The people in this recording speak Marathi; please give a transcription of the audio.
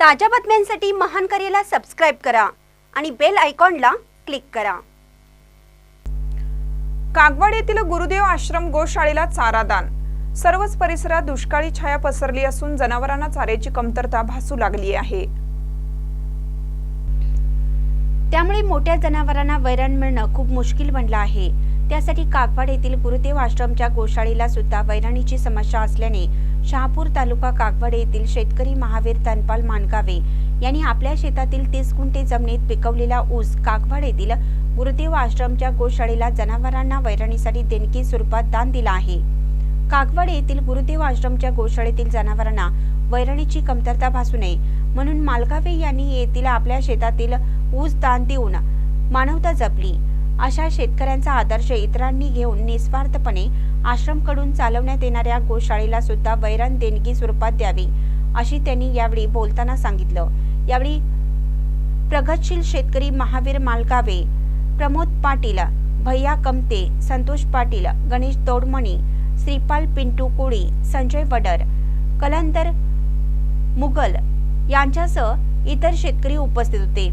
ताज्या बातम्यांसाठी महान करेला सबस्क्राईब करा आणि बेल आयकॉनला क्लिक करा. कागवाड येथील गुरुदेव आश्रम गोशाळेला चारा दान. सर्वच परिसरात दुष्काळी छाया पसरली असून जनावरांना चाऱ्याची कमतरता भासू लागली आहे. त्यामुळे मोठ्या जनावरांना वैरण मिळणं खूप मुश्किल बनलं आहे. त्यासाठी कागवाड येथील गुरुदेव आश्रमच्या गोशाळेला सुद्धा वैरणीची समस्या असल्याने शहापूर तालुका कागवाड येथील शेतकरी महावीर तनपाल मानगावे यांनी आपल्या शेतातील तीस गुंठे जमिनीत पिकवलेला ऊस कागवाड येथील गुरुदेव आश्रमच्या गोशाळेला जनावरांना वैरणीसाठी देणगी स्वरूपात दान दिला आहे. कागवाड येथील गुरुदेव आश्रमच्या गोशाळेतील जनावरांना वैरणीची कमतरता भासू नये म्हणून मालकावे यांनी येथील आपल्या शेतातील ऊस दान देऊन मानवता जपली. अशा शेतकऱ्यांचा आदर्श इतरांनी घेऊन निस्वार्थपणे आश्रमकडून चालवण्यात येणाऱ्या गोशाळेला सुद्धा वैरण देणगी स्वरूपात द्यावी अशी त्यांनी यावेळी बोलताना सांगितलं. यावेळी प्रगतशील शेतकरी महावीर मालकावे प्रमोद पाटील भैया कमते संतोष पाटील गणेश तोडमणी श्रीपाल पिंटू कोळी संजय वडर कलंदर मुगल यांच्यासह इतर शेतकरी उपस्थित होते.